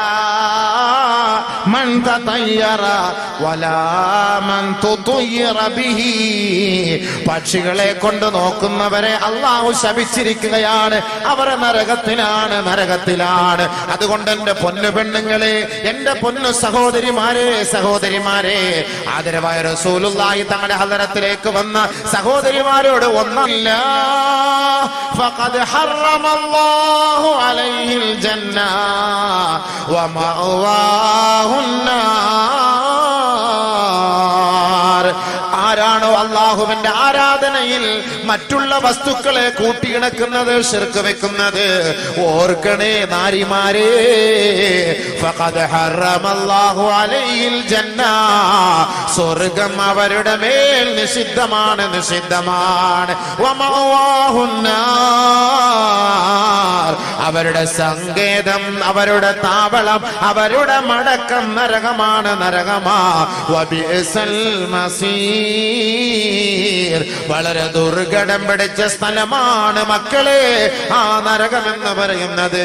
Ah. من تطير ولا من تطير به പക്ഷികളെ കൊണ്ട് നോക്കുന്നവരെ അള്ളാഹു ശപിച്ചിരിക്കുകയാണ് അവർ നരകത്തിലാണ് നരകത്തിലാണ് അതുകൊണ്ട് എന്റെ പൊന്നു പെണ്ണുങ്ങളെ എന്റെ പൊന്നു സഹോദരിമാരെ സഹോദരിമാരെ ആദരവായ റസൂലുള്ളാഹി തങ്ങളുടെ ഹദരത്തിലേക്ക് വന്ന സഹോദരിമാരോട് ഒന്നല്ല فقد حرم الله عليه الجنة ومأواه النار ആരാണോ അള്ളാഹുവിന്റെ ആരാധനയിൽ മറ്റുള്ള വസ്തുക്കളെ കൂട്ടിയിണക്കുന്നത് ശിർക്ക് വെക്കുന്നത്. ഓർക്കണേ നാരിമാരെ സ്വർഗം അവരുടെ മേൽ നിഷിദ്ധമാണ് നിഷിദ്ധമാണ്. അവരുടെ സങ്കേതം അവരുടെ താവളം അവരുടെ മടക്കം നരകമാണ് നരകമാ. വളരെ മസീർ ജഡം പിടിച്ച സ്ഥലമാണ് മക്കളെ. ആ നരകം എന്ന് പറയുന്നത്.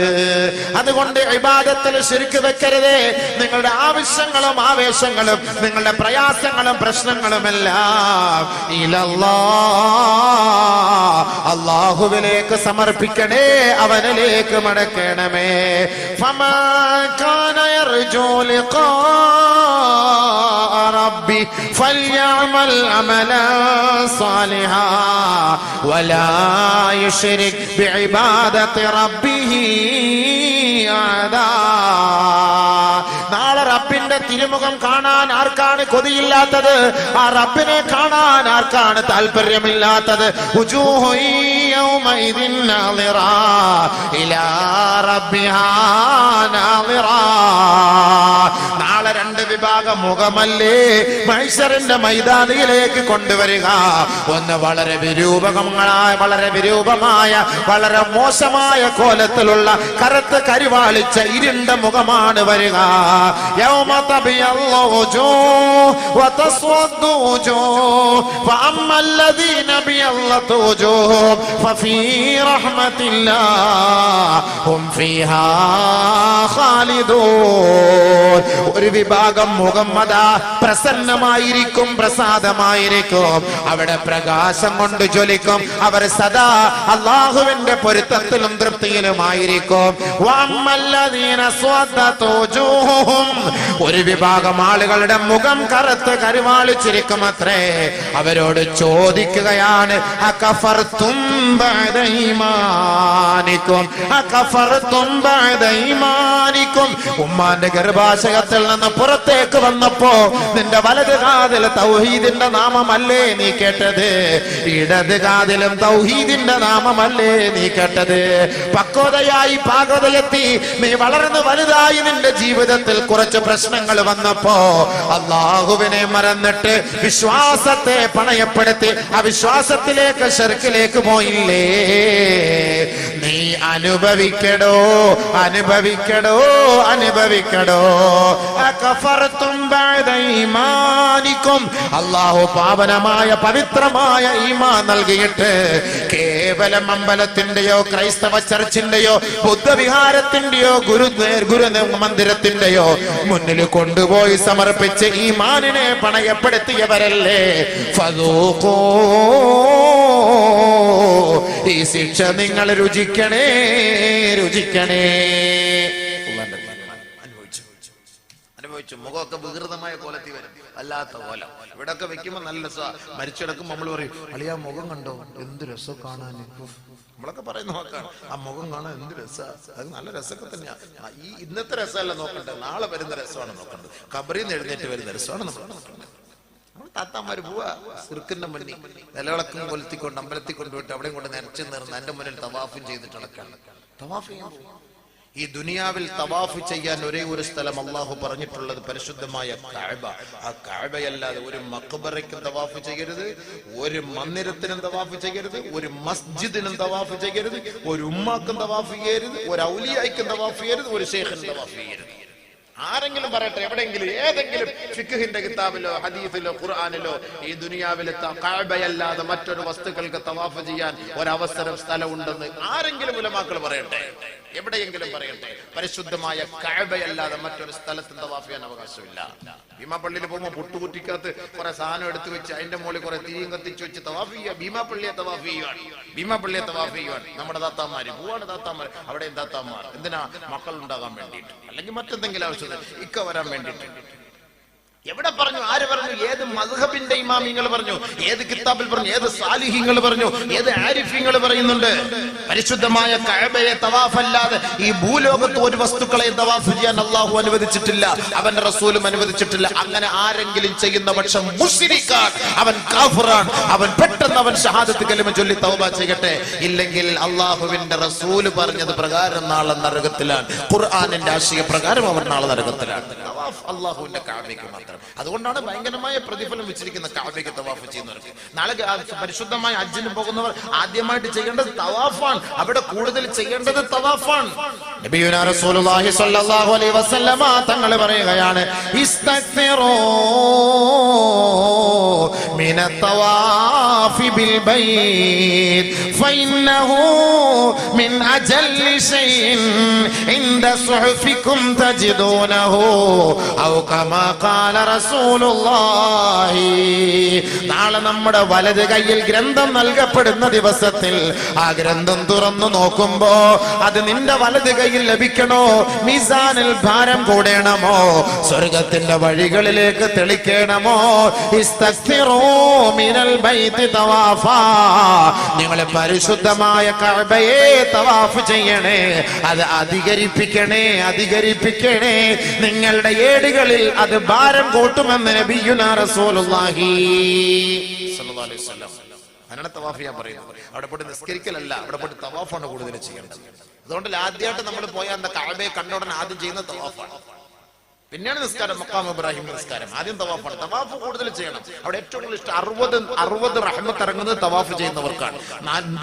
അതുകൊണ്ട് വിവാദത്തിൽ ശരിക്കു വെക്കരുതേ. നിങ്ങളുടെ ആവശ്യങ്ങളും ആവേശങ്ങളും നിങ്ങളുടെ പ്രയാസങ്ങളും പ്രശ്നങ്ങളും എല്ലാം ഇലല്ലാ അള്ളാഹുവിലേക്ക് സമർപ്പിക്കണേ അവനിലേക്ക് മടക്കണമേ. ഫമാ ജോലി കോ ربي فليعمل عملا صالحا ولا يشرك بعبادة ربه أحدا നാളെ റബ്ബിന്റെ തിരുമുഖം കാണാൻ ആർക്കാണ് കൊതിയില്ലാത്തത് ആ റബ്ബിനെ കാണാൻ ആർക്കാണ് താല്പര്യമില്ലാത്തത് ഉജൂഹു യൗമഇദിൻ നാളിറാ ഇലാ റബ്ബിഹാ നാളിറാ. നാളെ രണ്ട് വിഭാഗം മുഖമല്ലേ മൈസറിന്റെ മൈതാനിയിലേക്ക് കൊണ്ടുവരിക ഒന്ന് വളരെ വിരൂപകങ്ങളായ വളരെ വിരൂപമായ വളരെ മോശമായ കോലത്തിലുള്ള കറുത്ത് കരിവാളിച്ച ഇരുണ്ട മുഖമാണ് വരിക يوم تبيض وجوه وتسود وجوه فأما الذين بيضت وجوههم ففي رحمة الله هم فيها خالدون ഒരു വിഭാഗം മുഹമ്മദ പ്രസന്നമായിരിക്കും പ്രസാദമായിരിക്കും അവിടെ പ്രകാശം കൊണ്ട് ജ്വലിക്കും അവർ സദാ അള്ളാഹുവിന്റെ പൊരുത്തത്തിലും തൃപ്തിയിലുമായിരിക്കും വഅമ്മല്ലദീന സ്വദ്ദത് വജൂഹുഹും. ഒരു വിഭാഗം ആളുകളുടെ മുഖം കറുത്ത് കരുവാളിച്ചിരിക്കും അത്രേ അവരോട് ചോദിക്കുകയാണ് അകഫർതും ബഅദ ഈമാനിക്കും അകഫർതും بعد ഈമാനിക്കും ഉമ്മാന്റെ ഗർഭാശയത്തിൽ നിന്ന് പുറത്തേക്ക് വന്നപ്പോ നിന്റെ വലത് കാതിൽ തൗഹീദിന്റെ നാമമല്ലേ നീ കേട്ടത്? ഇടത് കാതിലും തൗഹീദിന്റെ നാമമല്ലേ നീ കേട്ടത്? പക്വതയായി പാകതയെത്തി നീ വളർന്ന് വലുതായി നിന്റെ ജീവിതത്തിൽ കുറച്ച് പ്രശ്നങ്ങൾ വന്നപ്പോ അള്ളാഹുവിനെ മറന്നിട്ട് വിശ്വാസത്തെ പണയപ്പെടുത്തി അവിശ്വാസത്തിലേക്ക് ഷെർക്കിലേക്ക് പോയില്ലേ? Mm-hmm. അനുഭവിക്കടോ അനുഭവിക്കടോ അനുഭവിക്കടോ. ഈമാനിക്കും. അള്ളാഹു പാവനമായ പവിത്രമായ ഈമാൻ നൽകിയിട്ട് കേവലം അമ്പലത്തിന്റെയോ ക്രൈസ്തവ ചർച്ചിന്റെയോ ബുദ്ധവിഹാരത്തിന്റെയോ ഗുരു ഗുരു മന്ദിരത്തിന്റെയോ മുന്നിൽ കൊണ്ടുപോയി സമർപ്പിച്ച് ഈ മാനിനെ പണയപ്പെടുത്തിയവരല്ലേ? ഫദൂഖൂ. ഈ ശിക്ഷ നിങ്ങൾ രുചിക്കണേ. രുചിക്കണേ. അനുഭവിച്ചു. മുഖമൊക്കെ വികൃതമായ കോലത്തിൽ വരും. അല്ലാത്ത കോലം ഇവിടൊക്കെ വെക്കുമ്പോ നല്ല രസാ മരിച്ചിടക്കുമ്പോ നമ്മൾ പറയും അളിയാ മുഖം കണ്ടോ? എന്ത് രസം കാണാൻ? നമ്മളൊക്കെ പറയുന്ന നോക്കാണ് ആ മുഖം കാണാൻ എന്ത് രസ? അത് നല്ല രസമൊക്കെ തന്നെയാ. ആ, ഈ ഇന്നത്തെ രസമല്ല നോക്കണ്ടേ നാളെ വരുന്ന രസമാണ് നോക്കേണ്ടത്. കബറിന്ന് എഴുന്നേറ്റ് വരുന്ന രസമാണ് നമ്മൾ നോക്കേണ്ടത്. താത്താമാര് പോവാ. സിർക്കിന്റെ മുന്നിൽ നിലവിളക്കും കൊലത്തിക്കൊണ്ട് അമ്പലത്തിൽ കൊണ്ടുപോയിട്ട് അവിടെയും കൊണ്ട് നിറച്ച് നിർന്ന് എന്റെ മുന്നിൽ തവാഫും ചെയ്തിട്ട് നടക്കാണ് തവാഫ് ഈ ദുനിയാവിൽ തവാഫ് ചെയ്യാൻ ഒരേ ഒരു സ്ഥലം അള്ളാഹു പറഞ്ഞിട്ടുള്ളത് പരിശുദ്ധമായ കഅബ. ആ കഅബയല്ലാതെ ഒരു മക്ബറയ്ക്കും തവാഫ് ചെയ്യരുത് ഒരു മന്ദിരത്തിനും തവാഫ് ചെയ്യരുത് ഒരു മസ്ജിദിനും തവാഫ് ചെയ്യരുത് ഒരു ഉമ്മാക്കും തവാഫ് ചെയ്യരുത് ഒരു ഔലിയായിക്കും തവാഫ് ചെയ്യരുത് ഒരു ശേഖരം തവാഫ് ചെയ്യരുത്. ആരെങ്കിലും പറയട്ടെ എവിടെയെങ്കിലും ഏതെങ്കിലും ഫിഖിന്റെ കിതാബിലോ ഹദീസിലോ ഖുർആാനിലോ ഈ ദുനിയാവിലെ കാഴ്ബയല്ലാതെ മറ്റൊരു വസ്തുക്കൾക്ക് തവാഫ് ചെയ്യാൻ ഒരവസരം സ്ഥലമുണ്ടെന്ന് ആരെങ്കിലും ഉലമാക്കൾ പറയട്ടെ? എവിടെയെങ്കിലും പറയട്ടെ. പരിശുദ്ധമായ കഴവയല്ലാതെ മറ്റൊരു സ്ഥലത്തും തവാഫ് ചെയ്യാൻ അവകാശമില്ല. ഭീമാപ്പള്ളിയിൽ പോകുമ്പോൾ പൊട്ടുകുറ്റിക്കകത്ത് കുറെ സാധനം എടുത്തു വെച്ച് അതിന്റെ മുകളിൽ കുറെ തീയും കത്തിച്ച് വെച്ച് തവാഫ് ചെയ്യുക. ഭീമാപ്പള്ളിയെ തവാഫ് ചെയ്യുവാൻ. ഭീമാപ്പള്ളിയെ തവാഫ് ചെയ്യുവാൻ. നമ്മുടെ താത്താമാര് പോവാണ് താത്താമാർ അവിടെയും താത്താമാർ എന്തിനാ? മക്കൾ ഉണ്ടാകാൻ വേണ്ടിയിട്ട്. അല്ലെങ്കിൽ മറ്റെന്തെങ്കിലും ആവശ്യത്തിൽ ഇക്ക വരാൻ വേണ്ടിയിട്ട്. എവിടെ പറഞ്ഞു? ആര് പറഞ്ഞു? ഏത് മധുഹബിന്റെ ഇമാമിങ്ങൾ പറഞ്ഞു? ഏത് കിതാബിൽ പറഞ്ഞു? ഏത് സാലിഹിങ്ങൾ പറഞ്ഞു? ഏത് ആരിഫിങ്ങൾ പറയുന്നുണ്ട്? പരിശുദ്ധമായ കഴബയെ തവാഫല്ലാതെ ഈ ഭൂലോകത്ത് ഒരു വസ്തുക്കളെ തവാഫ് ചെയ്യാൻ അള്ളാഹു അനുവദിച്ചിട്ടില്ല. അവന്റെ റസൂലും അനുവദിച്ചിട്ടില്ല. അങ്ങനെ ആരെങ്കിലും ചെയ്യുന്ന പക്ഷം മുസ്ലിക്കാൻ അവൻ കാഫുറാൻ അവൻ പെട്ടെന്ന് അവൻ ഷഹാദത്ത് കലിമ ചൊല്ലി തൗബ ചെയ്യട്ടെ? ഇല്ലെങ്കിൽ അള്ളാഹുവിന്റെ റസൂൽ പറഞ്ഞത് പ്രകാരം നാളെ നരകത്തിലാണ്. ഖുർആാനിന്റെ ആശയ പ്രകാരം അവർ നാളെ നരകത്തിലാണ്. തവാഫ് അള്ളാഹുവിന്റെ കാവ്യക്ക് മാത്രം അതുകൊണ്ടാണ് ഭയങ്കരമായ പ്രതിഫലം വെച്ചിരിക്കുന്ന കാവ്യക്ക് തവാഫ് ചെയ്യുന്നവർക്ക് നാളെ ആ പരിശുദ്ധമായ അജ്ജിന് പോകുന്നവർ ആദ്യമായിട്ട് ചെയ്യേണ്ടത് തവാഫാണ് അവിടെ കൂടുതൽ ചെയ്യേണ്ടത് തവാഫാണ് നബിയുനാ റസൂലുള്ളാഹി സ്വല്ലല്ലാഹു അലൈഹി വസല്ലമ തങ്ങൾ പറയുകയാണ് ഇസ്തഗ്ഫിറൂ من الطواف بالبيت فإنه من أجل شيء عند صحفكم تجدونه ഔ കമാ ഖാല റസൂലുള്ളാഹി. നാളെ നമ്മുടെ വലത് കയ്യിൽ ഗ്രന്ഥം നൽകപ്പെടുന്ന ദിവസത്തിൽ ആ ഗ്രന്ഥം തുറന്നു നോക്കുമ്പോ അത് നിന്റെ വലത് കയ്യിൽ ലഭിക്കണോ? മിസാനിൽ ഭാരം കൂടേണമോ? സ്വർഗത്തിന്റെ വഴികളിലേക്ക് തെളിക്കണമോ? നിങ്ങൾ പരിശുദ്ധമായ കഴയെ തവാഫ് ചെയ്യണേ. അത് അധികരിപ്പിക്കണേ അധികരിപ്പിക്കണേ. നിങ്ങളുടെ ഏടുകളിൽ അത് ഭാരം കൂട്ടുമെന്ന് നബിയുനാ റസൂലുള്ളാഹി. സ്വല്ലല്ലാഹു അലൈഹി വസല്ലം. അതിനാണ് തവാഫ് പറയുന്നത്. അവിടെ പോയിട്ട് നിസ്കരിക്കലല്ല അവിടെ പോയിട്ട് തവാഫാണ് കൂടുതൽ ചെയ്യേണ്ടത്. അതുകൊണ്ട് ആദ്യമായിട്ട് നമ്മൾ പോയാൽ എന്താ കാബയെ കണ്ടോടൻ ആദ്യം ചെയ്യുന്ന തവാഫാണ്. പിന്നെയാണ് നിസ്കാരം. മക്കാം ഇബ്രാഹിം നിസ്കാരം. ആദ്യം തവാഫാണ്. തവാഫ് കൂടുതൽ ചെയ്യണം. അവിടെ ഏറ്റവും കൂടുതൽ ഇഷ്ടം അറുപത് അറുപത് റഹ്മത്ത് ഇറങ്ങുന്നത് തവാഫ് ചെയ്യുന്നവർക്കാണ്.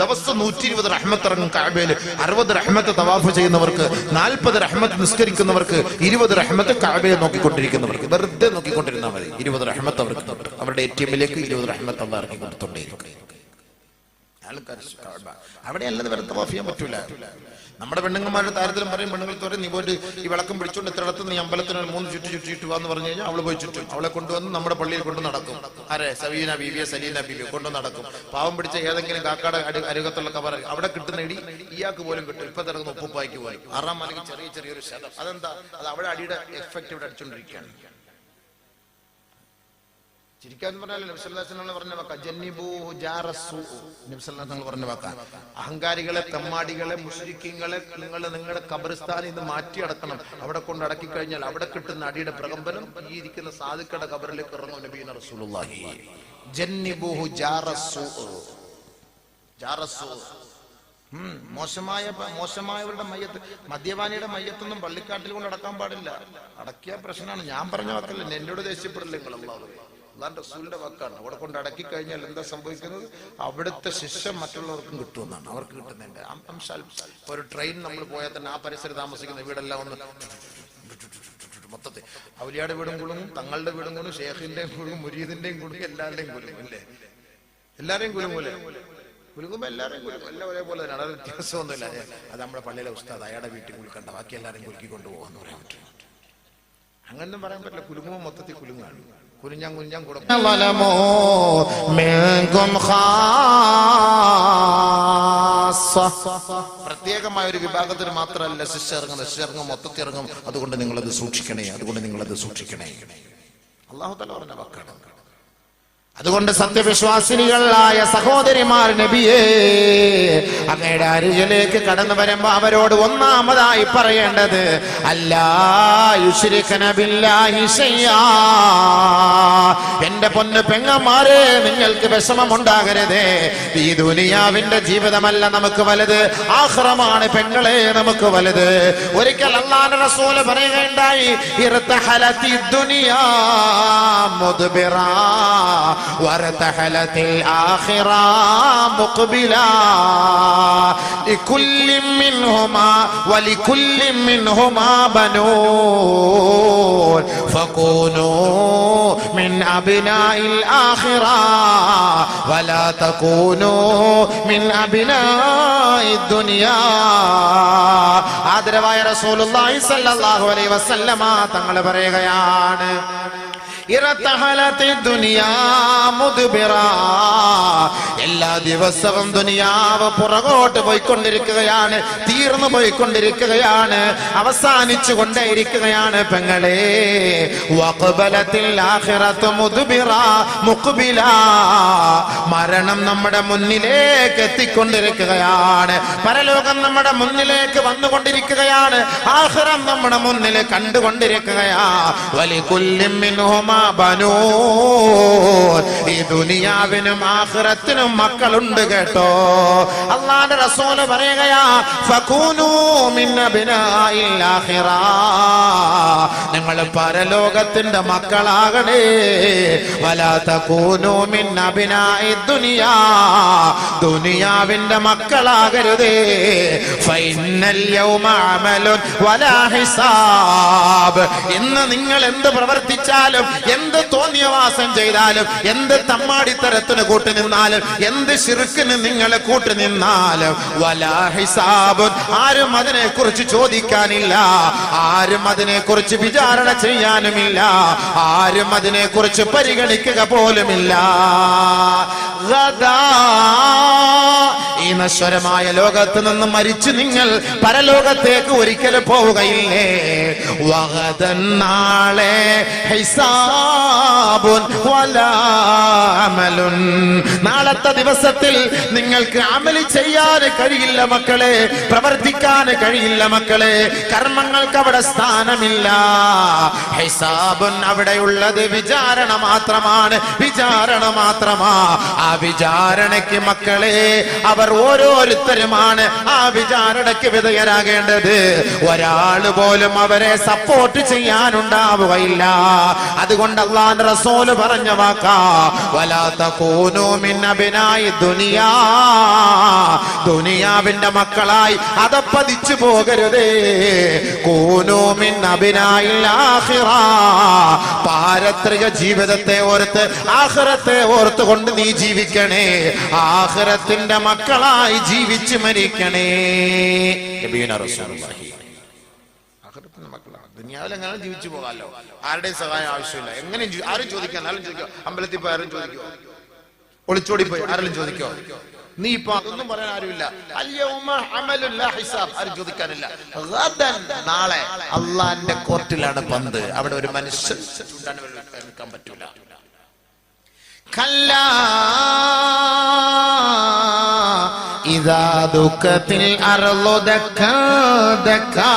ദിവസം നൂറ്റി ഇരുപത് റഹ്മത്ത് ഇറങ്ങും കാബേൽ അറുപത് റഹ്മത്ത് തവാഫ് ചെയ്യുന്നവർക്ക് നാൽപ്പത് റഹ്മത്ത് നിസ്കരിക്കുന്നവർക്ക് ഇരുപത് റഹ്മത്ത് കാബയെ നോക്കിക്കൊണ്ടിരിക്കുന്നവർക്ക്. വെറുതെ നോക്കിക്കൊണ്ടിരുന്നാൽ മതി. ഇരുപത് റഹ്മത്ത് അവർക്ക് അവരുടെ എ ടി എമ്മിലേക്ക് ഇരുപത് റഹ്മത്ത് അല്ല ഇറക്കി കൊടുത്തോണ്ടേയിരിക്കും ആൾക്കാർ കഅബ. വെറുതെ വേറെ തവാഫ് ചെയ്യാൻ പറ്റൂല. നമ്മുടെ പെണ്ണുങ്ങന്മാരുടെ താരത്തിലും പറയും പെണ്ണുങ്ങൾ പറയും നീ പോയിട്ട് ഈ വിളക്കം പിടിച്ചുകൊണ്ട് ഇത്രയിടത്ത് നീ അമ്പലത്തിന് മൂന്ന് ചുറ്റി ചുറ്റി ചുറ്റി വാന്ന് പറഞ്ഞു കഴിഞ്ഞാൽ അവൾ പോയി ചുറ്റും. അവളെ കൊണ്ടുവന്ന് നമ്മുടെ പള്ളിയിൽ കൊണ്ടു നടക്കും. ആരെ? സവീന ബീവിയെ സലീന ബീവിയെ കൊണ്ടു നടക്കും. പാവം പിടിച്ച ഏതെങ്കിലും കാക്കാട് അരുകത്തുള്ള കവർ അവിടെ കിട്ടുന്ന ഇടി ഇയാൾക്ക് പോലും കിട്ടും. ഇപ്പൊ തിറങ്ങുന്ന ഉപ്പുപ്പായ്ക്ക് പോയി ആറാം മലക്ക് ചെറിയ ചെറിയൊരു ശതം. അതെന്താ? അത് അവിടെ അടിയുടെ എഫക്റ്റ് ഇവിടെ അടിച്ചോണ്ടിരിക്കുകയാണ്. ചിരിക്കാൻ പറഞ്ഞാൽ നബ്സല്ലാസ്ങ്ങൾ പറഞ്ഞ വാക്ക ജന്നിബൂ ജാറസു നബ്സല്ലാസ്ങ്ങൾ പറഞ്ഞ വാക്ക. അഹങ്കാരികളെ തെമ്മാടികളെ മുസ്ലിക്കങ്ങളെ നിങ്ങൾ നിങ്ങളുടെ കബറിസ്ഥാനിൽ നിന്ന് മാറ്റി അടക്കണം. അവിടെ കൊണ്ട് അടക്കി കഴിഞ്ഞാൽ അവിടെ കിട്ടുന്ന അടിയുടെ പ്രകമ്പനം ഈ ഇരിക്കുന്ന സാധുക്കളുടെ കബറിലേക്ക് ഇറങ്ങും നബീന റസൂലുള്ളാഹി. ജന്നിബൂഹു ജാറസു ജാറസു മോശമായ മോശമായവരുടെ മയ്യത്ത് മദ്യപാനിയുടെ മയ്യത്തൊന്നും പള്ളിക്കാട്ടിൽ കൊണ്ട് അടക്കാൻ പാടില്ല. അടക്കിയ പ്രശ്നമാണ്. ഞാൻ പറഞ്ഞ വാക്കല്ല എന്നോട് ദേഷ്യപ്പെടില്ല നിങ്ങൾ അള്ളാഹു അള്ളാൻ റസൂലിന്റെ വാക്കാണ്. അവിടെ കൊണ്ട് അടക്കി കഴിഞ്ഞാൽ എന്താ സംഭവിക്കുന്നത്? അവിടുത്തെ ശിക്ഷ മറ്റുള്ളവർക്കും കിട്ടുമെന്നാണ്. അവർക്ക് കിട്ടുന്നുണ്ട് ഒരു ട്രെയിൻ നമ്മൾ പോയാൽ തന്നെ ആ പരിസരം താമസിക്കുന്ന വീടെല്ലാം ഒന്ന് മൊത്തത്തിൽ അവലിയാടെ വീടും കുളുങ്ങും തങ്ങളുടെ വീടും കുളും ഷേഖിന്റെയും കുളുങ്ങും മുരീദിന്റെയും കുളുങ്ങും എല്ലാവരുടെയും കുലുങ്ങും അല്ലേ? എല്ലാരെയും കുലുങ്ങൂലേ കുലുങ്ങുമ്പോ എല്ലാരെയും കുലുങ്ങും എല്ലാം ഒരേപോലെ തന്നെ അതായത് വ്യത്യാസമൊന്നുമില്ല. അത് നമ്മുടെ പള്ളിയിലെ ഉസ്താദ് അയാളുടെ വീട്ടിൽ കുലുക്കണ്ട ബാക്കി എല്ലാരെയും കുലുക്കി കൊണ്ടുപോകാന്ന് പറയാൻ പറ്റും. അങ്ങനൊന്നും പറയാൻ പറ്റില്ല. കുലുങ്ങുമ്പോൾ മൊത്തത്തിൽ കുലുങ്ങാണ്. കുനിഞ്ഞാൻ കുനിഞ്ഞാൻ കൂടെ പ്രത്യേകമായ ഒരു വിഭാഗത്തിൽ മാത്രമല്ല ശിക്ഷ ഇറങ്ങുന്നത് ശിക്ഷ ഇറങ്ങും മൊത്തത്തിൽ ഇറങ്ങും അതുകൊണ്ട് നിങ്ങളത് സൂക്ഷിക്കണേ അതുകൊണ്ട് നിങ്ങളത് സൂക്ഷിക്കണേ. അള്ളാഹു തല പറഞ്ഞ വാക്കാണ്. അതുകൊണ്ട് സത്യവിശ്വാസിനികളായ സഹോദരിമാർ നബിയേ അങ്ങയുടെ അരികിലേക്ക് കടന്നു വരുമ്പോ അവരോട് ഒന്നാമതായി പറയേണ്ടത്. എന്റെ പൊന്ന് പെങ്ങന്മാരെ നിങ്ങൾക്ക് വിഷമമുണ്ടാകരുതേ. ഈ ദുനിയാവിന്റെ ജീവിതമല്ല നമുക്ക് വലുത് ആഹ്റമാണ് പെങ്ങളെ നമുക്ക് വലുത്. ഒരിക്കൽ റസൂൽ പറയുകയുണ്ടായി ദുനിയാ وارتحلت الآخرة مقبلا لكل منهما ولكل منهما بنون فكونوا من أبناء الآخرة ولا تكونوا من أبناء الدنيا ആദരവായ റസൂലുള്ളാഹി സ്വല്ലല്ലാഹു അലൈഹി വസല്ലമ തങ്ങൾ പറയുകയാണ് ഇറത്തഹലത്തെ ദുനിയാ മുദ്ബിറ. എല്ലാ ദിവസവും ദുനിയാവ് പുറകോട്ട് പോയിക്കൊണ്ടിരിക്കുകയാണ് തീർന്നു പോയിക്കൊണ്ടിരിക്കുകയാണ് അവസാനിച്ചു കൊണ്ടേയിരിക്കുകയാണ് പെങ്ങളെ മുഖബില. മരണം നമ്മുടെ മുന്നിലേക്ക് എത്തിക്കൊണ്ടിരിക്കുകയാണ് പരലോകം നമ്മുടെ മുന്നിലേക്ക് വന്നുകൊണ്ടിരിക്കുകയാണ് ആഹ്റം നമ്മുടെ മുന്നിൽ കണ്ടുകൊണ്ടിരിക്കുകയാ. വലി മിൻഹുമാ ബനൂൻ ഈ ദുനിയാവിനും ആഹ്റത്തിനും മക്കളുണ്ട് കേട്ടോ. അള്ളാന്റെ റസൂൽ പറയുകയാ നിങ്ങൾ പരലോകത്തിന്റെ മക്കളാകണേ. വലാ തകൂനൂ മിൻ അബ്നാഇ ദുനിയാ. ദുനിയാവിന്റെ മക്കളാകരുതേ. ഇന്ന് നിങ്ങൾ എന്ത് പ്രവർത്തിച്ചാലും എന്ത് തോന്നിയവാസം ചെയ്താലും എന്ത് തമ്മാടിത്തരത്തിന് കൂട്ടു നിന്നാലും എന്ത് ശിർക്കിന് നിങ്ങളെ കൂട്ടു നിന്നാലും വലാ ഹിസാബ് ആരും അതിനെ കുറിച്ച് ചോദിക്കാനില്ല. ആരും അതിനെ കുറിച്ച് വിചാരണ ചെയ്യാനുമില്ല. ആരും അതിനെ കുറിച്ച് പരിഗണിക്കുക പോലുമില്ല. ഈ നശ്വരമായ ലോകത്ത് നിന്ന് മരിച്ചു നിങ്ങൾ പരലോകത്തേക്ക് ഒരിക്കലും പോവുകയില്ലേ? വഗദൻ ഹൈസാ നാളത്തെ ദിവസത്തിൽ നിങ്ങൾക്ക് അമലി ചെയ്യാൻ കഴിയില്ല മക്കളെ പ്രവർത്തിക്കാൻ കഴിയില്ല മക്കളെ. കർമ്മങ്ങൾക്ക് അവിടെ സ്ഥാനമില്ല. ഹിസാബുൻ അവിടെയുള്ളത് വിചാരണ മാത്രമാണ് വിചാരണ മാത്രമാ. ആ വിചാരണയ്ക്ക് മക്കളെ അവർ ഓരോരുത്തരുമാണ് ആ വിചാരണയ്ക്ക് വിധേയരാകേണ്ടത്. ഒരാൾ പോലും അവരെ സപ്പോർട്ട് ചെയ്യാനുണ്ടാവുകയില്ല. അതുകൊണ്ട് അള്ളാന്റെ റസൂൽ പറഞ്ഞ വാക്കാ. ദുനിയാ. ദുനിയാവിന്റെ മക്കളായി അതപ്പതിച്ചു പോകരുതേ. കൂനൂമിൻ പാരത്രിക ജീവിതത്തെ ഓർത്ത് ആഹ്റത്തെ ഓർത്തുകൊണ്ട് നീ ജീവിക്കണേ. ആഹ്റത്തിന്റെ മക്കളായി ജീവിച്ചു മരിക്കണേ. നബിയുനാ റസൂലുള്ളാഹി. ദുനിയാവിൽ എങ്ങനെ ജീവിച്ചു പോകാമല്ലോ ആരുടെയും സഹായം ആവശ്യമില്ല. എങ്ങനെ ആരും ചോദിക്കാം ആരും ചോദിക്കോ? അമ്പലത്തിൽ പോയി ആരും ചോദിക്കോ? ഒളിച്ചോടി പോയി ആരെങ്കിലും ചോദിക്കോ? നീ ഇപ്പൊ അതൊന്നും പറയാൻ ആരുമില്ല. ആരും ചോദിക്കാനില്ല. നാളെ അള്ളാന്റെ കോർട്ടിലാണ് പന്ത്. അവിടെ ഒരു മനുഷ്യൻ ചൂണ്ടാൻ പറ്റൂല. കല്ലാ إذا دكت الأرض دكا دكا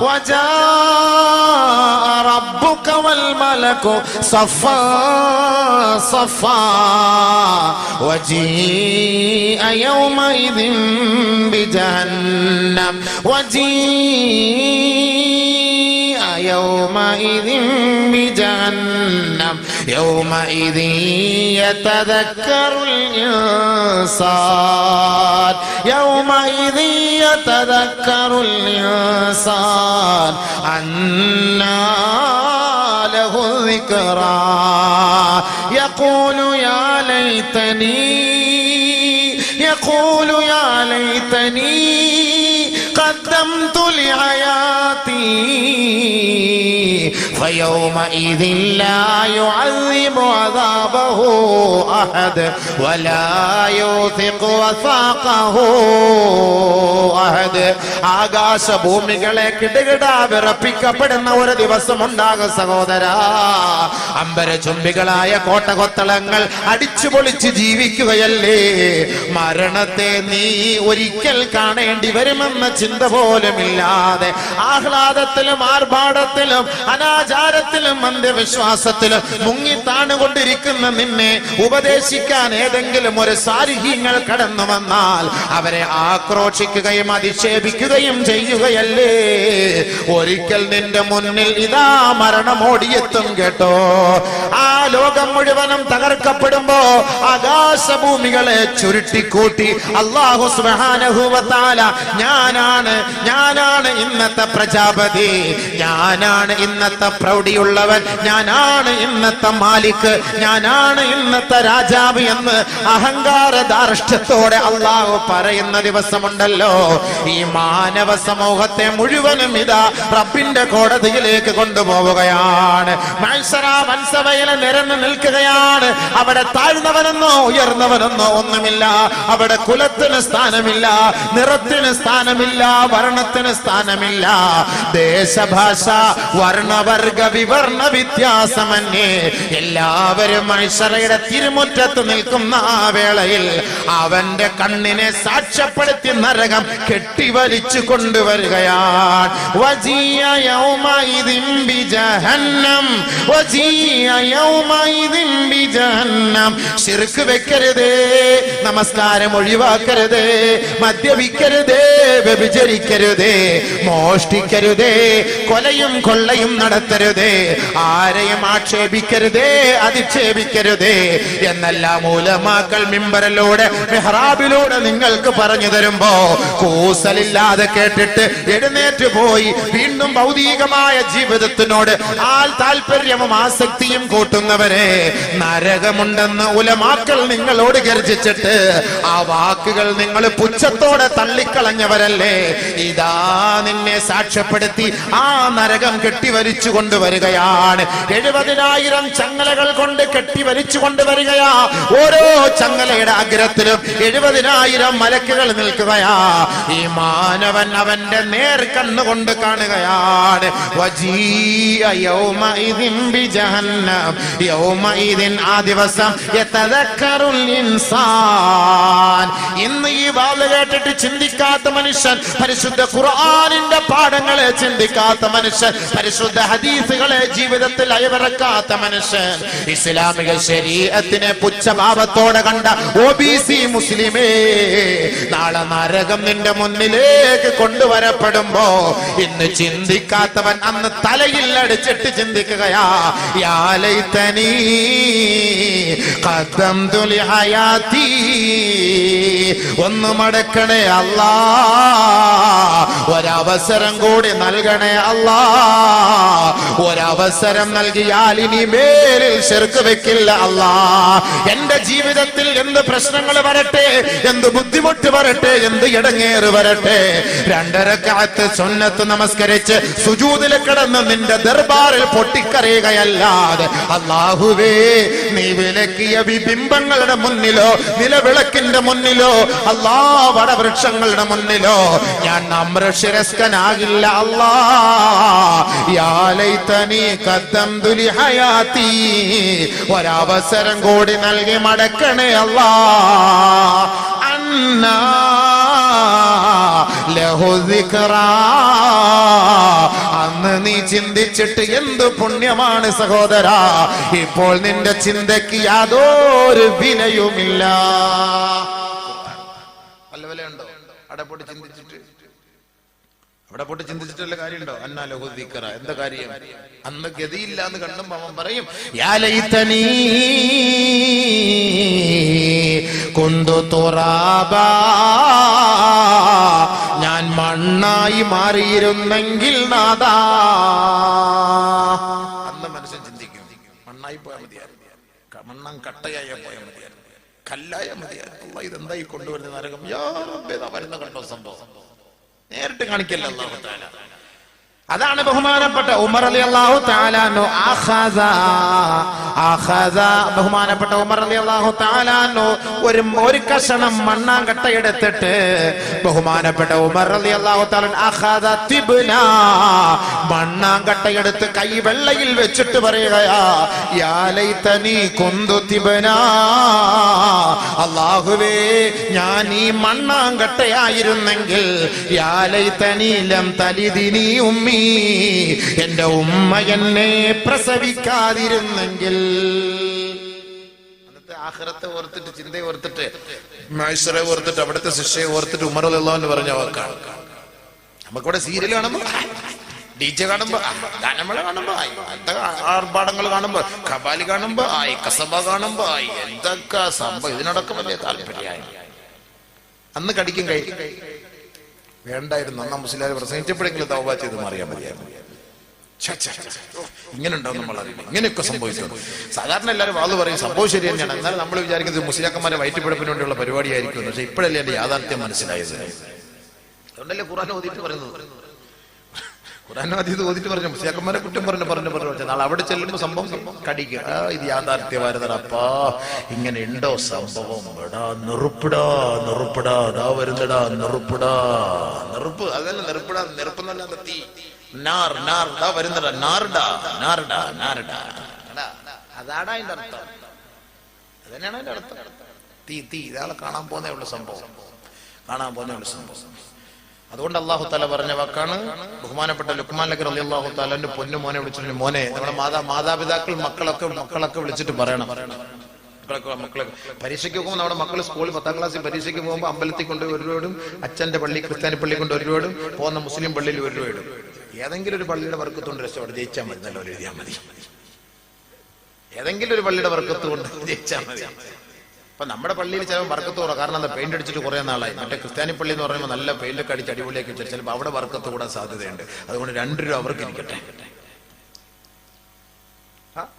وجاء ربك والملك صفا صفا وجيء يومئذ بجهنم وجيء يومئذ بجهنم يومئذ يتذكر الإنسان. يومئذ يتذكر الإنسان. أنى له الذكرى. يقول يا ليتني يقول يا ليتني قدمت لحياتي. فيومئذ لا يعذب عذابه أحد ولا يوثق وثاقه أحد ആകാശ ഭൂമികളെ കിടുകിട വിറപ്പിക്കപ്പെടുന്ന ഒരു ദിവസം ഉണ്ടാകും സഹോദര അമ്പര ചുംബികളായ കോട്ടകൊത്തളങ്ങൾ അടിച്ചു പൊളിച്ച് ജീവിക്കുകയല്ലേ മരണത്തെ നീ ഒരിക്കൽ കാണേണ്ടി വരുമെന്ന ചിന്ത പോലുമില്ലാതെ ആഹ്ലാദത്തിലും ആർഭാടത്തിലും അനാചാരത്തിലും മുങ്ങി മുങ്ങിത്താണുകൊണ്ടിരിക്കുന്ന നിന്നെ ഉപദേശിക്കാൻ ഏതെങ്കിലും ഒരു സാരിഹ്യങ്ങൾ കടന്നു വന്നാൽ അവരെ ആക്രോശിക്കുകയും അധിക്ഷേപിക്കുകയും ചെയ്യുകയല്ലേ? ഒരിക്കൽ നിന്റെ മുന്നിൽ ഇതാ മരണം ഓടിയെത്തും കേട്ടോ. ആ ലോകം മുഴുവനും തകർക്കപ്പെടുമ്പോ ആകാശഭൂമികളെ ചുരുട്ടിക്കൂട്ടി അള്ളാഹു സുബാനഹുവത്താല ഞാനാണ് ഞാനാണ് ഇന്നത്തെ പ്രജാപതി ഞാനാണ് ഇന്നത്തെ പ്രൗഢിയുള്ളവൻ. ഞാനാണ് ഇന്നത്തെ മാലിക് ഞാനാണ് ഇന്നത്തെ രാജാവ് എന്ന് അഹങ്കാര ധാർഷ്ട്യത്തോടെ അള്ളാഹു പറയുന്ന ദിവസമുണ്ടല്ലോ. ഈ മാനവ സമൂഹത്തെ മുഴുവനും ഇതാ റബ്ബിന്റെ കോടതിയിലേക്ക് കൊണ്ടുപോവുകയാണ്. മത്സര നിരന്ന് നിൽക്കുകയാണ്. അവിടെ താഴ്ന്നവനെന്നോ ഉയർന്നവനെന്നോ ഒന്നുമില്ല. അവിടെ കുലത്തിന് സ്ഥാനമില്ല നിറത്തിന് സ്ഥാനമില്ല വർണത്തിന് സ്ഥാനമില്ല. ദേശഭാഷ വർണവർഗ വിവർണ വ്യത്യാസമന്യേ എല്ലാവരും മത്സരയുടെ തിരുമുറ്റത്ത് നിൽക്കുന്ന ആ വേളയിൽ അവന്റെ കണ്ണിനെ സാക്ഷ്യപ്പെടുത്തി നരകം കെട്ടിവലിച്ചു കൊണ്ടുവരികയാണ്. വജിയ ശിർക്ക് വെക്കരുതേ നമസ്കാരം ഒഴിവാക്കരുതേ മദ്യപിക്കരുതേ വ്യഭിചരിക്കരുതേ മോഷ്ടിക്കരുതേ കൊലയും കൊള്ളയും നടത്തരുതേ. ആരെയും ആക്ഷേപിക്കരുതേ അധിക്ഷേപിക്കരുതേ. എന്നെല്ലാം മൂലമാക്കൾ മിമ്പറിലൂടെ മെഹ്റാബിലൂടെ നിങ്ങൾക്ക് പറഞ്ഞു തരുമ്പോ കൂസലില്ലാതെ കേട്ടിട്ട് എഴുന്നേറ്റ് പോയി വീണ്ടും ഭൗതികമായ ജീവിതത്തിനോട് ആൾ താല്പര്യവും ആസക്തിയും കൂട്ടുന്നവരെ നരകമുണ്ടെന്ന് ഉലമാക്കൾ നിങ്ങളോട് ഗർജിച്ചിട്ട് ആ വാക്കുകൾ നിങ്ങൾ പുച്ഛത്തോടെ തള്ളിക്കളഞ്ഞവരല്ലേ? ഇതാ നിന്നെ സാക്ഷ്യപ്പെടുത്തി ആ നരകം കെട്ടിവലിച്ചു കൊണ്ടുവരികയാണ്. എഴുപതിനായിരം ചങ്ങലകൾ കൊണ്ട് കെട്ടി വലിച്ചു കൊണ്ടുവരികയാ. ഓരോ ചങ്ങലയുടെ അഗ്രത്തിലും എഴുപതിനായിരം മലക്കുകൾ നിൽക്കുകയാ. ഈ മാനവൻ അവന്റെ നേർ കണ്ണുകൊണ്ട് കാണുകയാണ്. ആ ദിവസം ഇന്ന് ഈ വാൽ കേട്ടിട്ട് ചിന്തിക്കാത്ത മനുഷ്യൻ പരിശുദ്ധ ഖുർആനിന്റെ പാഠങ്ങളെ ചിന്തിക്കാത്ത മനുഷ്യൻ പരിശുദ്ധ ഹദീസുകളെ ജീവിതത്തിൽ അയവിറക്കാത്ത മനുഷ്യൻ ഇസ്ലാമിക ശരീരത്തിനെ പുച്ഛഭാവത്തോടെ കണ്ട ഒ ബി സി മുസ്ലിമേ നാളെ നരകം നിന്റെ മുന്നിലേക്ക് കൊണ്ടുവരപ്പെടുമ്പോ ഇന്ന് ചിന്തിക്കാത്തവൻ അന്ന് തലയിൽ അടിച്ചിട്ട് ചിന്തിക്കുകയാ ലൈതനീ ഖദ്ദംതു ലിഹയാതി ഒന്ന് മടക്കണേ അല്ലാ. ഒരവസരം കൂടി നൽകണേ അല്ലാ. ഒരവസരം നൽകിയാൽ ഇനി മേലിൽ ചെറുക്ക് വെക്കില്ല അല്ലാ. എന്റെ ജീവിതത്തിൽ എന്ത് പ്രശ്നങ്ങൾ വരട്ടെ എന്ത് ബുദ്ധിമുട്ട് വരട്ടെ എന്ത് ഇടങ്ങേറ് വരട്ടെ. രണ്ടരക്കാലത്ത് സുന്നത്ത് നമസ്കരിച്ച് സുജൂതിൽ കിടന്ന് നിന്റെ ദർബാറിൽ പൊട്ടിക്കറിയുകയല്ലാതെ അള്ളാഹുവേ നീ വിലക്കിയ വിബിംബങ്ങളുടെ മുന്നിലോ നിലവിളക്കിന്റെ മുന്നിലോ അല്ലാ വടവൃക്ഷങ്ങളുടെ മുന്നിലോ. ഞാൻ നമ്രശിരസ്കനാകില്ല അല്ലാ യാലൈതനി കദ്ദംതു ലിഹയാതി ഒരവസരം കൂടി നൽകി മടക്കണേ അല്ലാ അന്നാ. അന്ന് നീ ചിന്തിച്ചിട്ട് എന്ത് പുണ്യമാണ് സഹോദര. ഇപ്പോൾ നിന്റെ ചിന്തയ്ക്ക് യാതൊരു വിലയുമില്ല പോയിട്ട് ചിന്തിച്ചിട്ട്? അവിടെ പോയിട്ട് ചിന്തിച്ചിട്ടുള്ള കാര്യമുണ്ടോ? അന്നാ ലഹുദ്ദീക്കറ എന്താ കാര്യം? അന്ന് ഗതിയില്ല എന്ന് കണ്ടും അവൻ പറയും കുന്തു തുറാബാ. ഞാൻ മണ്ണായി മാറിയിരുന്നെങ്കിൽ നാദാ. അന്ന് മനുഷ്യൻ ചിന്തിക്കും മണ്ണായി പോയാൽ മതിയായിരുന്നു. മണ്ണാൻ കട്ടയായ പോയാൽ മതിയായിരുന്നു. കല്ലായ മതിയായിരുന്നു. ഇതെന്താ ഈ കൊണ്ടുവരുന്ന നരകം? യാ വരുന്ന കണ്ടോ സംഭവം? നേരിട്ട് കാണിക്കല്ല അള്ളാഹു താല അതാണ് ബഹുമാനപ്പെട്ട ഉമർ അലി അള്ളാഹു താലാനോ ബഹുമാനപ്പെട്ട ഉമർ അലി അള്ളാഹു താലാനോ ഒരു ഒരു കഷണം മണ്ണാങ്കട്ട എടുത്തിട്ട് ബഹുമാനപ്പെട്ട ഉമർ അലി അള്ളാഹു താലൻ തിബ്ന. മണ്ണാങ്കട്ട എടുത്ത് കൈ വെള്ളയിൽ വെച്ചിട്ട് പറയുകയാ യാലൈ തനി കൊന്തു തിബ്ന. അള്ളാഹുവേ ഞാൻ ഈ മണ്ണാങ്കട്ടയായിരുന്നെങ്കിൽ യാ തലിതിനി ഉമ്മി എന്റെ ഉമ്മ എന്നെ പ്രസവിക്കാതിരുന്നെങ്കിൽ. ഓർത്തിട്ട് ചിന്തയെ ഓർത്തിട്ട് ഓർത്തിട്ട് അവിടുത്തെ ശിക്ഷയെ ഓർത്തിട്ട് ഉമർ അള്ളാഹുന്ന് പറഞ്ഞ വാക്കാണ് നമുക്കിവിടെ സീരിയൽ കാണുമ്പോ ഡി ജെ കാണുമ്പോ ഗാനമേള കാണുമ്പോ ആയി ആർഭാടങ്ങൾ കാണുമ്പോ കബാലി കാണുമ്പോ ആയി കസബ കാണുമ്പോ ആയി എന്തൊക്കെ സംഭവം ഇതിനോടൊക്കെ വലിയ താല്പര്യമായി. അന്ന് കടിക്കും കൈ. വേണ്ടായിരുന്നു അന്ന് മുസ്ലിം പ്രസംഗിച്ചപ്പോഴെങ്കിലും തൗബ ചെയ്ത് മാറിയാൽ മതിയായിരുന്നു. ഇങ്ങനെ ഉണ്ടാവും നമ്മൾ ഇങ്ങനെയൊക്കെ സംഭവിക്കുന്നു സാധാരണ എല്ലാവരും വാത് പറയും സംഭവം ശരി തന്നെയാണ്. എന്നാലും നമ്മൾ വിചാരിക്കുന്നത് മുസ്ലിയാക്കന്മാരെ വയറ്റിപ്പിഴപ്പിന് വേണ്ടിയുള്ള പരിപാടിയായിരിക്കും പക്ഷെ ഇപ്പോഴല്ലേ എന്റെ യാഥാർത്ഥ്യം മനസ്സിലായത്. അതുകൊണ്ടല്ലേ ഖുറാൻ ഓതിയിട്ട് പറയുന്നത്? ഖുറാൻ അതീത് ഓതിട്ട് പറഞ്ഞു. മുസ്ലിയാക്കന്മാരെ കുറ്റം പറഞ്ഞു പറഞ്ഞു പറഞ്ഞു. പക്ഷെ നാളെ അവിടെ ചെല്ലുമ്പോൾ സംഭവം കടിക്കുക. ഇത് യാഥാർത്ഥ്യമായിരുന്നടാ ഇങ്ങനെ ഉണ്ടോ സംഭവം? എടാ നെറുപ്പിടാ നെറുപ്പിടാ. ദാ വരുന്നടാ നെറുപ്പിടാ. നെറുപ്പ് അതല്ല നെറുപ്പിടാ. നെറുപ്പെന്നല്ലാതെ തീ. നാർ നാർ ദാ വരുന്നടാ. നാർഡാ നാർഡാ നാർഡാ. അതാടാ അതിന്റെ അർത്ഥം. അതന്നെയാണ് അതിന്റെ അർത്ഥം. തീ തീ ഇതാളെ കാണാൻ പോകുന്നേ ഉള്ള സംഭവം. കാണാൻ പോകുന്നേ ഉള്ള സംഭവം. അതുകൊണ്ട് അള്ളാഹു താല പറഞ്ഞ വാക്കാണ് ബഹുമാനപ്പെട്ട ലുക്മാൻ നഗർ അലി അള്ളാഹു താലന്റെ പൊന്നു മോനെ വിളിച്ചിട്ട് മോനെ നമ്മുടെ മാതാ മാതാപിതാക്കൾ മക്കളൊക്കെ മക്കളൊക്കെ വിളിച്ചിട്ട് പറയണം. മക്കളൊക്കെ മക്കളൊക്കെ. പരീക്ഷയ്ക്ക് പോകുമ്പോൾ നമ്മുടെ മക്കൾ സ്കൂളിൽ പത്താം ക്ലാസ്സിൽ പരീക്ഷയ്ക്ക് പോകുമ്പോൾ അമ്പലത്തിൽ കൊണ്ട് ഒരു രൂപയും അച്ഛന്റെ പള്ളി ക്രിസ്ത്യാനി പള്ളി കൊണ്ട് ഒരു രൂപയും പോകുന്ന മുസ്ലിം പള്ളിയിൽ ഒരു ഏതെങ്കിലും ഒരു പള്ളിയുടെ വർക്കത്തുകൊണ്ട് രക്ഷപ്പെട്ട് ജയിച്ചാൽ മതി. എഴുതിയാൽ മതി. ഏതെങ്കിലും ഒരു പള്ളിയുടെ വർക്കത്ത് കൊണ്ട് ജയിച്ചാൽ മതി. അപ്പൊ നമ്മുടെ പള്ളിയിൽ ചിലപ്പോൾ വർക്കത്ത് കൂടാ. കാരണം അത് പെയിന്റ് അടിച്ചിട്ട് കുറെ നാളായി. മറ്റേ ക്രിസ്ത്യാനി പള്ളി എന്ന് പറയുമ്പോൾ നല്ല പെയിന്റ് ഒക്കെ അടിച്ച് അടിപൊളിയാക്കി വെച്ചാൽ ചിലപ്പോൾ അവിടെ വർക്കത്ത് കൂടാൻ സാധ്യതയുണ്ട്. അതുകൊണ്ട് രണ്ട് രൂപ അവർക്ക് ഇരിക്കട്ടെ.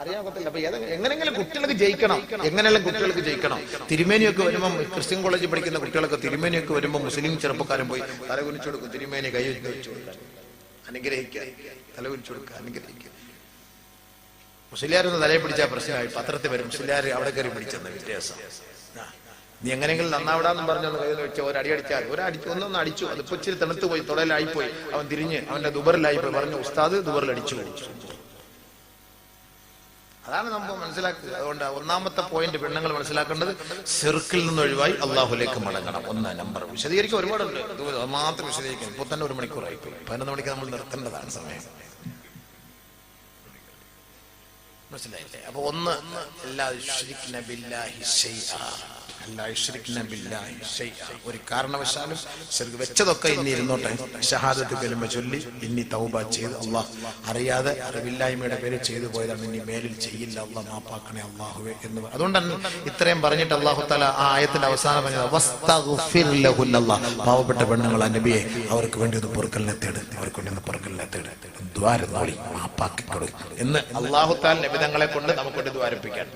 അറിയാൻ പറ്റില്ല അപ്പൊ എങ്ങനെങ്കിലും കുട്ടികൾക്ക് ജയിക്കണം. എങ്ങനെയെല്ലാം കുട്ടികൾക്ക് ജയിക്കണം. തിരുമേനിയൊക്കെ വരുമ്പോൾ ക്രിസ്ത്യൻ കോളേജിൽ പഠിക്കുന്ന കുട്ടികളൊക്കെ തിരുമേനിയൊക്കെ വരുമ്പോൾ മുസ്ലിം ചെറുപ്പക്കാരും പോയി തലകുനിച്ചു കൊടുക്കും. തിരുമേനി കൈ വെച്ച് കൊടുക്കാൻ തലകുനിച്ചു തല കുനിച്ചു കൊടുക്കുക. അനുഗ്രഹിക്കുക. മുസ്ലിയാരൊന്ന് തലയിൽ പിടിച്ചാൽ പ്രശ്നമായി. പത്രത്തിൽ വരും. മുസ്ലിയാർ അവിടെ കയറി പിടിച്ചെന്ന് വ്യത്യാസം. നീ എങ്ങനെയെങ്കിലും നന്നാവിടാന്ന് പറഞ്ഞൊന്ന് കയ്യിൽ വെച്ച് ഒരടി അടിച്ചാൽ ഒരടിച്ചു ഒന്നൊന്ന് അടിച്ചു. അത് ഇച്ചിരി തണുത്ത് പോയി തുടയിലായിപ്പോയി. അവൻ തിരിഞ്ഞ് അവന്റെ ദുബറിലായി പോയി പറഞ്ഞു ഉസ്താദ് ദുബറിൽ അടിച്ചു. അതാണ് നമ്മൾ മനസ്സിലാക്കുക. അതുകൊണ്ട് ഒന്നാമത്തെ പോയിന്റ് പെണ്ണുങ്ങൾ മനസ്സിലാക്കേണ്ടത് സെർക്കിൽ നിന്ന് ഒഴിവായി അള്ളാഹുലേക്ക് മടങ്ങണം. ഒന്ന് നമ്പർ. വിശദീകരിക്കാൻ ഒരുപാടുണ്ട്. മാത്രം വിശദീകരിക്കും. ഇപ്പൊ തന്നെ ഒരു മണിക്കൂറായി. പോയി പതിനൊന്ന് മണിക്ക് നമ്മൾ നിർത്തേണ്ടതാണ് സമയം. മനസ്സിലായില്ലേ അപ്പൊ ഒന്ന് ഒരു കാരണവശാലും ശരിക്ക് വെച്ചതൊക്കെ ഇനി ഇരുന്നോട്ടെ. ഷഹാദത്ത് കലിമ ചൊല്ലി ഇനി തൗബ ചെയ്ത് അള്ളാഹ് അറിയാതെ അറിവില്ലായ്മയുടെ പേര് ചെയ്തു പോയതാണ്. ഇനി മേലിൽ ചെയ്യില്ല അള്ളാഹ് മാപ്പാക്കണേ അള്ളാഹുവെ എന്ന്. അതുകൊണ്ടാണ് ഇത്രയും പറഞ്ഞിട്ട് അള്ളാഹു തല ആ ആയത്തിന്റെ അവസാനം പറഞ്ഞത്. പാവപ്പെട്ട പെണ്ണുങ്ങൾ നബിയെ അവർക്ക് വേണ്ടി ഒന്ന് പൊറുക്കലിനെ തേട് അവർക്ക് വേണ്ടി ഒന്ന് പൊറുക്കലിനെ തേട്. ദ്വാരം നോളി മാപ്പാക്കി കൊടുക്കും എന്ന് അള്ളാഹു താൽ നബിതങ്ങളെ കൊണ്ട് നമുക്കൊണ്ട് ദ്വാരിപ്പിക്കാൻ.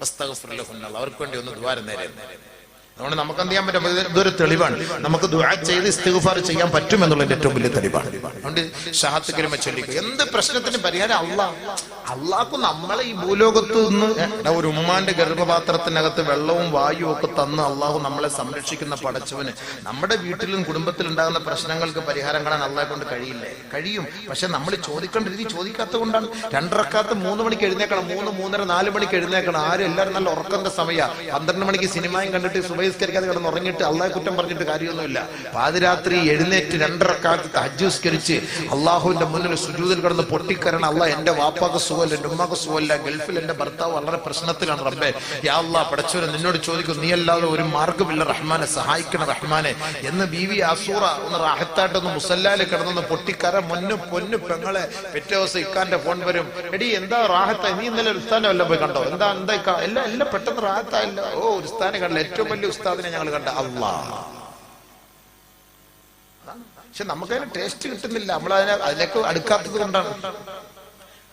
അവർക്ക് വേണ്ടി ഒന്ന് ദ്വാരം നേരെ അതുകൊണ്ട് നമുക്ക് എന്ത് ചെയ്യാൻ പറ്റും? ഇത് ഇതൊരു തെളിവാണ്. നമുക്ക് ദുആ ചെയ്ത് ഇസ്തിഗ്ഫാർ ചെയ്യാൻ പറ്റും എന്നുള്ളതിന്റെ ഏറ്റവും വലിയ തെളിവാണ്. അതുകൊണ്ട് ഷഹാത്ത് കരിമ ചൊല്ലിക്കുക എന്ത് പ്രശ്നത്തിന് പരിഹാരം? അള്ളാഹ് അള്ളാഹ്ക്ക് നമ്മളെ ഈ ഭൂലോകത്ത് നിന്ന് ഒരു ഉമ്മാന്റെ ഗർഭപാത്രത്തിനകത്ത് വെള്ളവും വായുവും ഒക്കെ തന്ന് അള്ളാഹു നമ്മളെ സംരക്ഷിക്കുന്ന പടച്ചവന്. നമ്മുടെ വീട്ടിലും കുടുംബത്തിലും ഉണ്ടാകുന്ന പ്രശ്നങ്ങൾക്ക് പരിഹാരം കാണാൻ അള്ളാഹെ കൊണ്ട് കഴിയില്ലേ? കഴിയും. പക്ഷെ നമ്മൾ ചോദിക്കേണ്ട രീതി ചോദിക്കാത്തത് കൊണ്ടാണ് രണ്ടരക്കാത്ത് മൂന്ന് മണിക്ക് എഴുന്നേക്കണം മൂന്ന് മൂന്നര നാല് മണിക്ക് എഴുന്നേക്കണം. ആരും എല്ലാവരും നല്ല ഉറക്കന്റെ സമയ. പന്ത്രണ്ട് മണിക്ക് സിനിമയും കണ്ടിട്ട് സുബഹിസ്കരിക്കാതെ കിടന്ന് ഉറങ്ങിയിട്ട് അള്ളാഹെ കുറ്റം പറഞ്ഞിട്ട് കാര്യമൊന്നുമില്ല. പാതിരാത്രി എഴുന്നേറ്റ് രണ്ടരക്കാലത്ത് തജ്ജുസ്കരിച്ച് അള്ളാഹുവിന്റെ മുന്നിൽ സുജൂതിൽ കിടന്ന് പൊട്ടിക്കരണം അള്ളാഹ് എന്റെ വാപ്പാക്ക് സുഖമല്ല എന്റെ ഉമ്മാക്ക് സുഖമല്ല ഗൾഫിൽ എന്റെ ഭർത്താവ് വളരെ പ്രശ്നത്തിലാണ് റബ്ബെ. യാ അള്ളാഹ് പടച്ചവനെ നിന്നോട് ചോദിക്കും നീ അല്ലാതെ ഒരു മാർഗമില്ല റഹ്മാനെ സഹായിക്കണം റഹ്മാനെ. എന്ന് ബി വി അസൂറ ഒന്ന് റാഹത്തായിട്ടൊന്ന് മുസല്ലാൽ കിടന്നൊന്ന് പൊട്ടിക്കര മുന്നു പൊന്നു പെങ്ങളെ പിറ്റേ ദിവസം ഇക്കാന്റെ ഫോൺ വരും. എടി എന്താ റാഹത്തായി നീ ഇന്നലെ ഉസ്താനെ വല്ലതും പോയി കണ്ടോ? എന്താ എന്താ? എല്ലാം എല്ലാം പെട്ടെന്ന് റാഹത്തായില്ല. ഓ ഉസ്താനെ കണ്ടില്ല. ഏറ്റവും വലിയ ഉസ്താദിനെ ഞങ്ങൾ കണ്ട അള്ളാ പക്ഷെ നമുക്കതിന് ടേസ്റ്റ് കിട്ടുന്നില്ല. നമ്മൾ അതിനെ അതിലേക്ക് അടുക്കാത്തത് കൊണ്ടാണ്.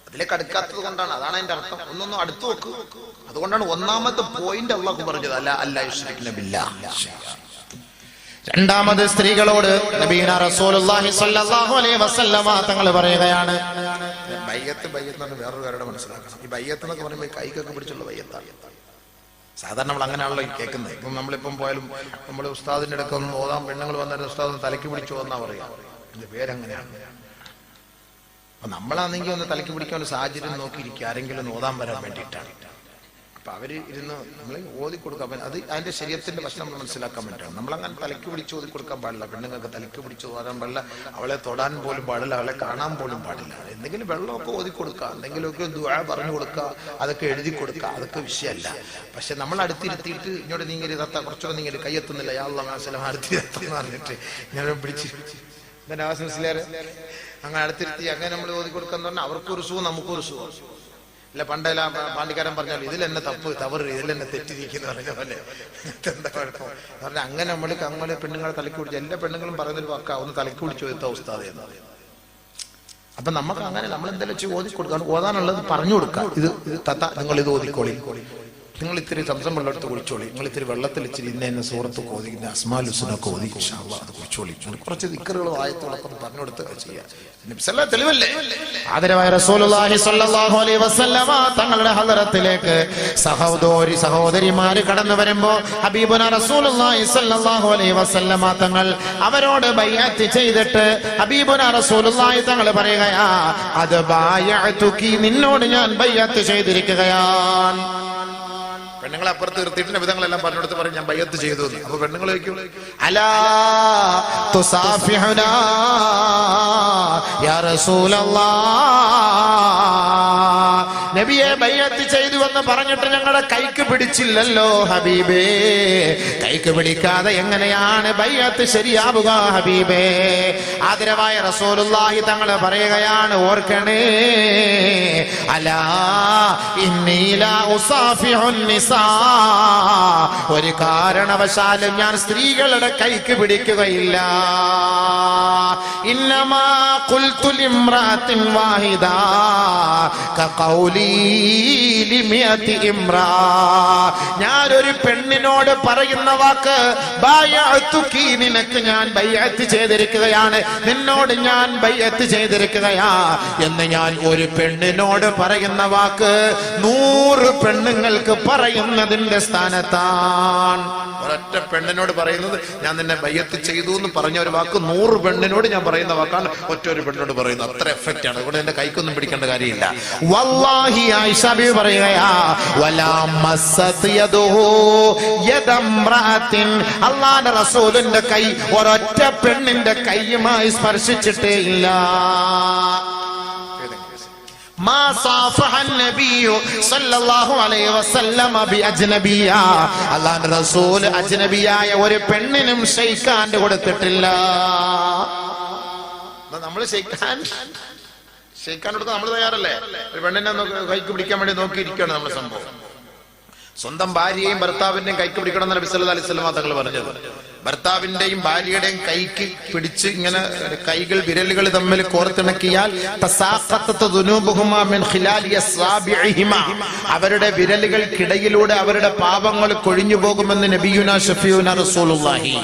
അതിലേക്ക് അടുക്കാത്തത് കൊണ്ടാണ്. അതാണ് അതിന്റെ അർത്ഥം. ഒന്നൊന്നും അടുത്തു നോക്ക്. അതുകൊണ്ടാണ് ഒന്നാമത്തെ പോയിന്റ് അള്ളാഹു പറഞ്ഞത്. അല്ല അല്ല ബില്ലാഹ്. രണ്ടാമത് സ്ത്രീകളോട് നബീന റസൂലുള്ളാഹി സ്വല്ലല്ലാഹു അലൈഹി വസല്ലമ തങ്ങൾ പറയുകയാണ്. ബയ്യത്ത് ബയ്യത്ത് എന്ന് വേറൊരു കാര്യം മനസ്സിലാക്കണം. ഈ ബയ്യത്ത് എന്നൊക്കെ പറയുമ്പോൾ കൈക്കൊക്കെ പിടിച്ചുള്ള ബയ്യത്താണ്. സാധാരണ നമ്മൾ അങ്ങനെയാണല്ലോ കേൾക്കുന്നത്. ഇപ്പം നമ്മളിപ്പം പോയാലും നമ്മൾ ഉസ്താദിന്റെ അടുക്ക ഒന്ന് ഓതാം പെണ്ണുങ്ങൾ വന്നിട്ട് ഉസ്താദ് തലയ്ക്ക് പിടിച്ചു എന്നാ പറയാ. എന്റെ പേരങ്ങനെയാണ്. അപ്പൊ നമ്മളാണെങ്കിൽ ഒന്ന് തലയ്ക്ക് പിടിക്കാൻ ഒരു സാഹചര്യം നോക്കിയിരിക്കുക. ആരെങ്കിലും ഒന്ന് ഓതാൻ വരാൻ വേണ്ടിയിട്ടാണ്. അപ്പൊ അവർ ഇരുന്ന് നമ്മൾ ഓതി കൊടുക്കാൻ അത് അതിന്റെ ശരീരത്തിന്റെ പ്രശ്നം നമ്മൾ മനസ്സിലാക്കാൻ പറ്റണം. നമ്മളങ്ങനെ തലയ്ക്ക് പിടിച്ച് ഓതി കൊടുക്കാൻ പാടില്ല. പെണ്ണുങ്ങൾക്ക് തലയ്ക്ക് പിടിച്ച് ഓതാൻ പാടില്ല. അവളെ തൊടാൻ പോലും പാടില്ല. അവളെ കാണാൻ പോലും പാടില്ല. എന്തെങ്കിലും വെള്ളമൊക്കെ ഓതി കൊടുക്കുക. എന്തെങ്കിലുമൊക്കെ ദുഴ പറഞ്ഞു കൊടുക്കുക. അതൊക്കെ എഴുതി കൊടുക്കുക. അതൊക്കെ വിഷയമല്ല. പക്ഷെ നമ്മൾ അടുത്തിരുത്തിയിട്ട് ഇങ്ങോട്ട് നീങ്ങി തത്ത കുറച്ചുകൂടെ നീങ്ങി കയ്യെത്തുന്നില്ല യാള്ള അടുത്തിരുത്തി അടുത്തിരുത്തെന്ന് പറഞ്ഞിട്ട് ഞാൻ പിടിച്ച്. അങ്ങനെ അടുത്തിരുത്തി അങ്ങനെ നമ്മൾ ഓതി കൊടുക്കാന്ന് പറഞ്ഞാൽ അവർക്കൊരു സുഖം നമുക്കൊരു സുഖം. ഇല്ല പണ്ടെല്ലാം പാണ്ടിക്കാരൻ പറഞ്ഞാൽ ഇതിൽ എന്നെ തപ്പ് തവറ് ഇതിൽ എന്നെ തെറ്റിരിക്കുന്നു പറഞ്ഞ പോലെ. എന്താ കുഴപ്പം? അങ്ങനെ നമ്മൾ അങ്ങനെ പെണ്ണുങ്ങളെ തലക്കി പിടിച്ചു എല്ലാ പെണ്ണുങ്ങളും പറയുന്നൊരു വാക്കാ ഒന്ന് തലക്കി പിടിച്ച് ചോദിത്ത ഉസ്താദ് എന്ന് അപ്പൊ നമുക്ക് അങ്ങനെ നമ്മൾ എന്തെങ്കിലും വെച്ച് ഓതി കൊടുക്കാം ഓതാനുള്ളത് പറഞ്ഞു കൊടുക്കാം. ഇത് തത്ത നിങ്ങൾ ഇത് ഓതിക്കോളി. നിങ്ങൾ ഇത്തിരി സംസം വെള്ളം എടുത്ത് കുടിച്ചോളി നിങ്ങൾ ഇത്തിരി വെള്ളത്തിൽ ഇച്ചിരി ഇന്ന എന്നെ സുഹൃത്ത് ഓതി ഇന്ന അസ്മാൽ ഹുസനൊക്കെ ഓതി അത് കുളിച്ചോളി. കുറച്ച് ദിക്കറുകളും ആയത്തുകളൊക്കെ ഒന്ന് പറഞ്ഞു കൊടുത്ത് ചെയ്യാം. തെളിവല്ലേ? ആദരവായ റസൂലുള്ളാഹി സ്വല്ലല്ലാഹു അലൈഹി വസല്ലമ തങ്ങളുടെ ഹദറത്തിലേക്ക് സഹോദരി സഹോദരിമാര് കടന്നു വരുമ്പോ ഹബീബുന റസൂലുള്ളാഹി സ്വല്ലല്ലാഹു അലൈഹി വസല്ലമ തങ്ങൾ അവരോട് ബൈഅത്ത് ചെയ്തിട്ട് ഹബീബുന റസൂലുള്ളാഹി തങ്ങൾ പറയുകയാ അത് ബായഅതുകി നിന്നോട് ഞാൻ ബൈഅത്ത് ചെയ്തിരിക്കുകയാണ്. പെണ്ണുങ്ങളെ അപ്പുറത്ത് നിർത്തിയിട്ട് വിധങ്ങളെല്ലാം പറഞ്ഞെടുത്ത് പറയും ഞാൻ ബയ്യത്ത് ചെയ്തു. അപ്പൊ പെണ്ണുങ്ങൾ ചോദിക്കും അലാ തുസാഫിഹുനാ യാ റസൂലല്ലാഹ് നബിയെ ബയ്യത്ത് ചെയ്തു എന്ന് പറഞ്ഞിട്ട് ഞങ്ങളുടെ കൈക്ക് പിടിച്ചില്ലല്ലോ ഹബീബേ. കൈക്ക് പിടിക്കാതെ എങ്ങനെയാണ് ബയ്യത്ത് ശരിയാവുക ഹബീബേ? ആദരവായ റസൂലുള്ളാഹി തങ്ങളെ പറയുകയാണ് ഓർക്കണേ അലാ ഇന്നീല ഉസാഫിഹുൻ നിസാ ഒരു കാരണവശാലും ഞാൻ സ്ത്രീകളുടെ കൈക്ക് പിടിക്കുകയില്ല. ഇന്നമാ ലിംറാത്തിൻ വാഹിദ ഒരു പെണ്ണിനോട് പറയുന്ന വാക്ക് നിനക്ക് ഞാൻ ബൈഅത്ത് ചെയ്തിരിക്കുകയാണ്. നിന്നോട് ഞാൻ ബൈഅത്ത് ചെയ്തിരിക്കുകയാ എന്ന് ഞാൻ ഒരു പെണ്ണിനോട് പറയുന്ന വാക്ക് നൂറ് പെണ്ണുങ്ങൾക്ക് പറയുന്നതിന്റെ സ്ഥാനത്താണ്. ഒരൊറ്റ പെണ്ണിനോട് പറയുന്നത് ഞാൻ നിന്നെ ബയ്യത്ത് ചെയ്തു എന്ന് പറഞ്ഞ ഒരു വാക്ക് നൂറ് പെണ്ണിനോട് ഞാൻ പറയുന്ന വാക്കാണ്. ഒറ്റ ഒരു പെണ്ണിനോട് പറയുന്നത് അത്ര എഫക്റ്റ് ആണ്. അതുകൊണ്ട് എന്റെ കൈക്കൊന്നും പിടിക്കേണ്ട കാര്യമില്ല. വല്ലാഹി ആയിഷ ബി പറയുകയാ വലാ മസ്സത് യദുഹു യദംറഅത്തിൻ അല്ലാഹുവിന്റെ റസൂലിന്റെ കൈ ഒരൊറ്റ പെണ്ണിന്റെ കൈയുമായി സ്പർശിച്ചിട്ടേ ഇല്ല. അല്ലാഹുവിന്റെ റസൂൽ അജ്നബിയായ ഒരു പെണ്ണിനും ഷെയ്ക്കാൻഡ് കൊടുത്തിട്ടില്ല. നമ്മൾ ഷെയ്ക്കാൻ ഷെയ്ക്കാൻ കൊടുക്കാൻ നമ്മൾ തയ്യാറല്ലേ? ഒരു പെണ്ണിനെ കൈക്ക് പിടിക്കാൻ വേണ്ടി നോക്കിയിരിക്കുകയാണ് നമ്മുടെ സംഭവം. സ്വന്തം ഭാര്യയെയും ഭർത്താവിന്റെയും കൈക്ക് പിടിക്കണം എന്ന് നബി സല്ലല്ലാഹു അലൈഹി വസല്ലം തങ്ങൾ പറഞ്ഞത്. ഭർത്താവിന്റെയും ഭാര്യയുടെയും കൈക്ക് പിടിച്ച് ഇങ്ങനെ കൈകൾ വിരലുകൾ തമ്മിൽ കോർത്തിണക്കിയാൽ അവരുടെ വിരലുകൾക്കിടയിലൂടെ അവരുടെ പാപങ്ങൾ കൊഴിഞ്ഞു പോകുമെന്ന് നബിയുന റസൂലുള്ളാഹി.